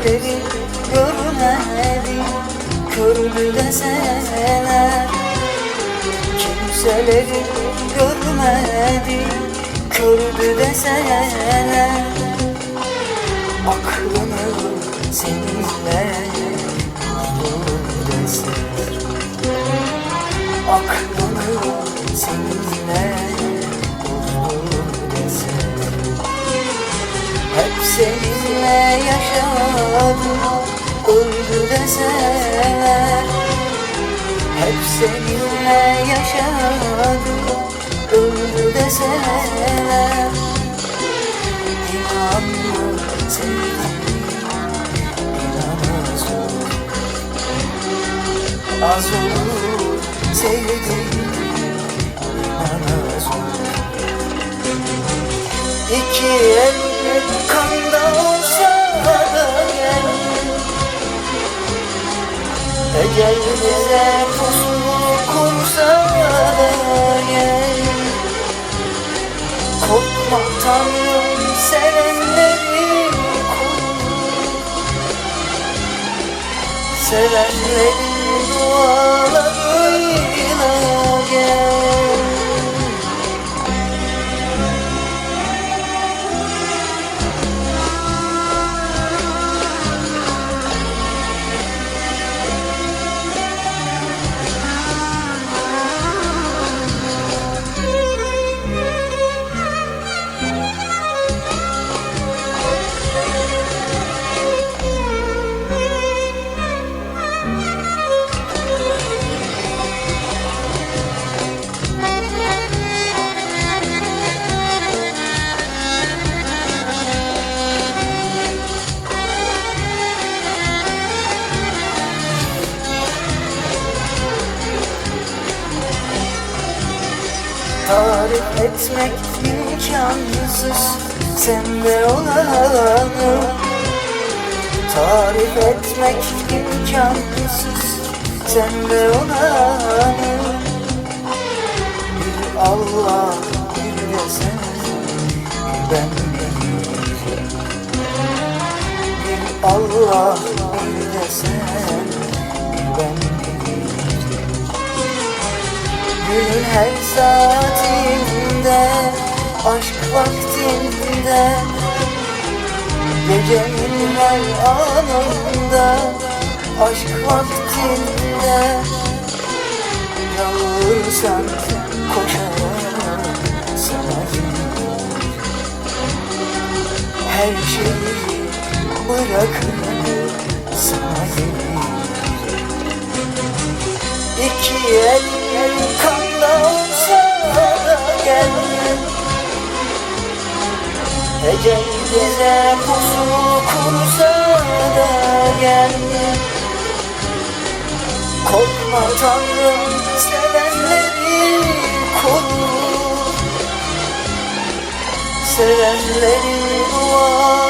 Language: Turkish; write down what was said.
Kimseleri görmedi Kördü deseler. Kimseleri görmedi Kördü deseler deseler Hep seninle yaşadım. Öldü deseler İnanma sevdim? İnanmaz olur. Az olur sevdim inanmaz olur. İki el Ecel bize pusu kursa da gel. Korkma Tanrım sevenleri korur Sevenlerin dualarıyla Tarif etmek imkansız sende olanı Tarif etmek imkansız sende olanı Bir Allah Günün her saatinde Aşk vaktinde Gecenin her anında Aşk vaktinde Yağırsan koşarak sana gelir Her şeyi bırakır sana İki el kanda olsa da gel. Ecel bize pusu kursa da gel. Korkma Tanrım sevenleri korur Sevenlerin dualarıyla